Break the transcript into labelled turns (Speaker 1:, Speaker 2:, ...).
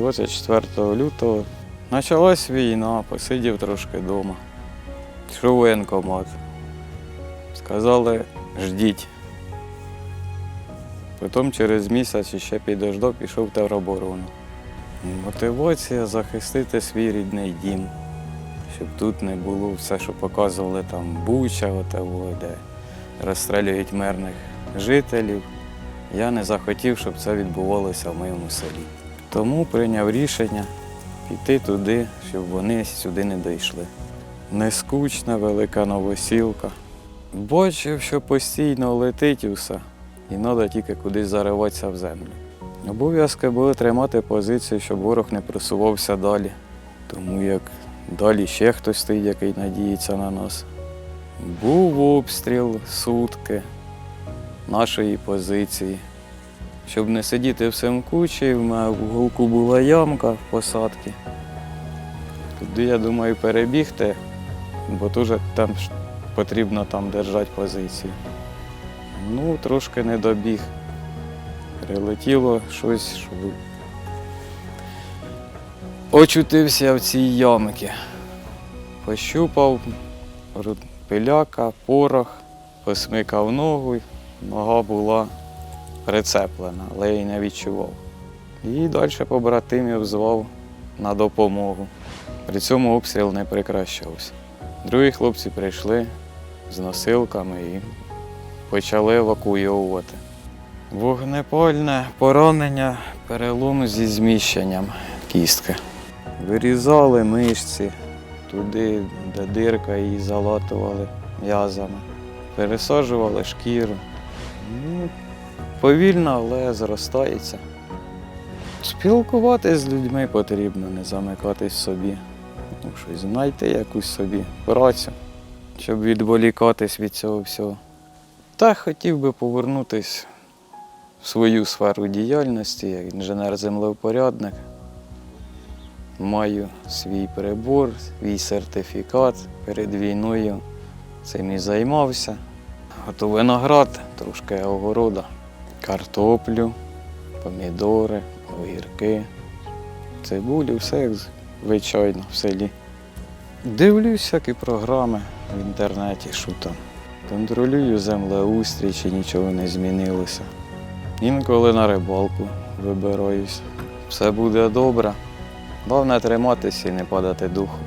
Speaker 1: 24 лютого почалась війна, посидів трошки вдома. Пішов воєнкомат. Сказали, ждіть. Потім через місяць ще підождав, пішов в тероборону. Мотивація захистити свій рідний дім, щоб тут не було все, що показували там Буча, де розстрілюють мирних жителів. Я не захотів, щоб це відбувалося в моєму селі. Тому прийняв рішення піти туди, щоб вони сюди не дійшли. Нескучна велика новосілка. Бачив, що постійно летить усе, і треба тільки кудись зариватися в землю. Обов'язки були тримати позицію, щоб ворог не просувався далі. Тому як далі ще хтось стоїть, який надіється на нас. Був обстріл сутки нашої позиції. Щоб не сидіти всім кучі, в мене в уголку була ямка в посадці. Туди, я думаю, перебігти, бо теж там потрібно там держати позицію. Ну, трошки не добіг. Прилетіло щось, що очутився в цій ямці. Пощупав пиляка, порох, посмикав ногу, нога була прицеплена, але я не відчував. І далі побратимів звав на допомогу. При цьому обстріл не прекращався. Другі хлопці прийшли з носилками і почали евакуйовувати. Вогнепальне поранення, перелом зі зміщенням кістки. Вирізали мишці туди, де дирка її залатували м'язами, пересаджували шкіру. Повільно, але зростається. Спілкуватись з людьми потрібно, не замикатись собі. Ну, щось знайти якусь собі працю, щоб відволікатись від цього всього. Та хотів би повернутись в свою сферу діяльності, як інженер-землевпорядник. Маю свій прибор, свій сертифікат перед війною. Цим і займався. Готов виноград, трошки огорода, картоплю, помідори, огірки, цибулю, все як звичайно в селі. Дивлюсь всякі програми в інтернеті, що там. Контролюю землеустрій, чи нічого не змінилося. Інколи на рибалку вибираюсь. Все буде добре. Головне триматися і не падати духом.